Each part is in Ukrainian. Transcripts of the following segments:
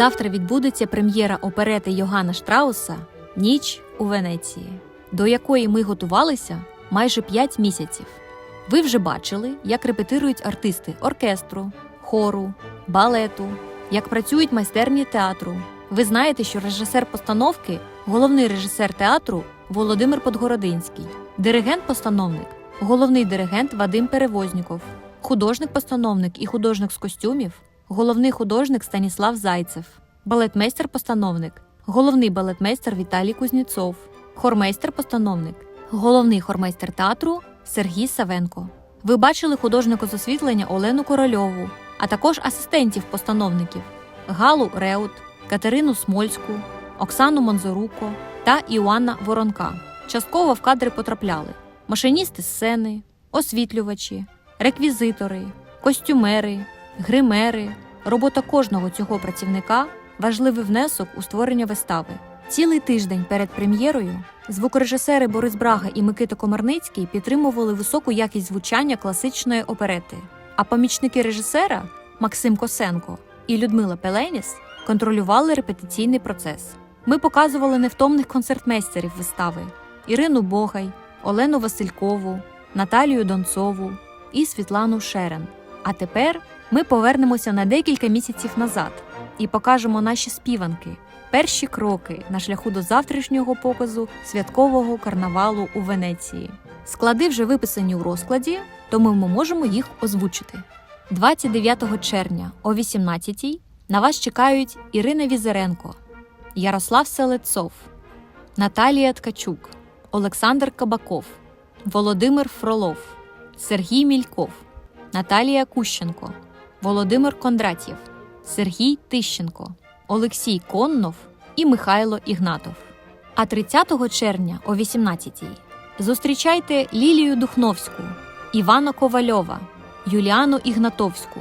Завтра відбудеться прем'єра оперети Йоганна Штрауса Ніч у Венеції, до якої ми готувалися майже 5 місяців. Ви вже бачили, як репетирують артисти оркестру, хору, балету, як працюють майстерні театру. Ви знаєте, що режисер постановки, головний режисер театру Володимир Подгородинський, диригент-постановник, головний диригент Вадим Перевозніков, художник-постановник і художник з костюмів, головний художник Станіслав Зайцев, балетмейстер-постановник, головний балетмейстер Віталій Кузніцов, хормейстер-постановник, головний хормейстер театру Сергій Савенко. Ви бачили художнику з освітлення Олену Корольову, а також асистентів постановників Галу Реут, Катерину Смольську, Оксану Монзоруко та Іоанна Воронка. Частково в кадри потрапляли машиністи сцени, освітлювачі, реквізитори, костюмери, гримери. Робота кожного цього працівника важливий внесок у створення вистави. Цілий тиждень перед прем'єрою звукорежисери Борис Брага і Микита Комарницький підтримували високу якість звучання класичної оперети. А помічники режисера Максим Косенко і Людмила Пеленіс контролювали репетиційний процес. Ми показували невтомних концертмейстерів вистави Ірину Богай, Олену Василькову, Наталію Донцову і Світлану Шерен. А тепер ми повернемося на декілька місяців назад і покажемо наші співанки, перші кроки на шляху до завтрашнього показу святкового карнавалу у Венеції. Склади вже виписані у розкладі, тому ми можемо їх озвучити. 29 червня о 18-й на вас чекають Ірина Візеренко, Ярослав Селецов, Наталія Ткачук, Олександр Кабаков, Володимир Фролов, Сергій Мільков, Наталія Кущенко, Володимир Кондратєв, Сергій Тищенко, Олексій Коннов і Михайло Ігнатов. А 30 червня о 18 зустрічайте Лілію Духновську, Івана Ковальова, Юліану Ігнатовську,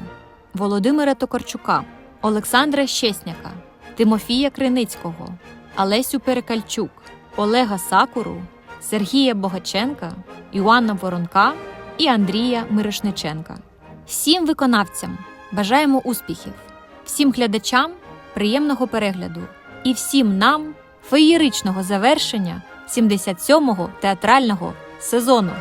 Володимира Токарчука, Олександра Щесняка, Тимофія Криницького, Алесю Перекальчук, Олега Сакуру, Сергія Богаченка, Іоанна Воронка і Андрія Мирошниченка. Всім виконавцям бажаємо успіхів, всім глядачам приємного перегляду і всім нам феєричного завершення 77-го театрального сезону.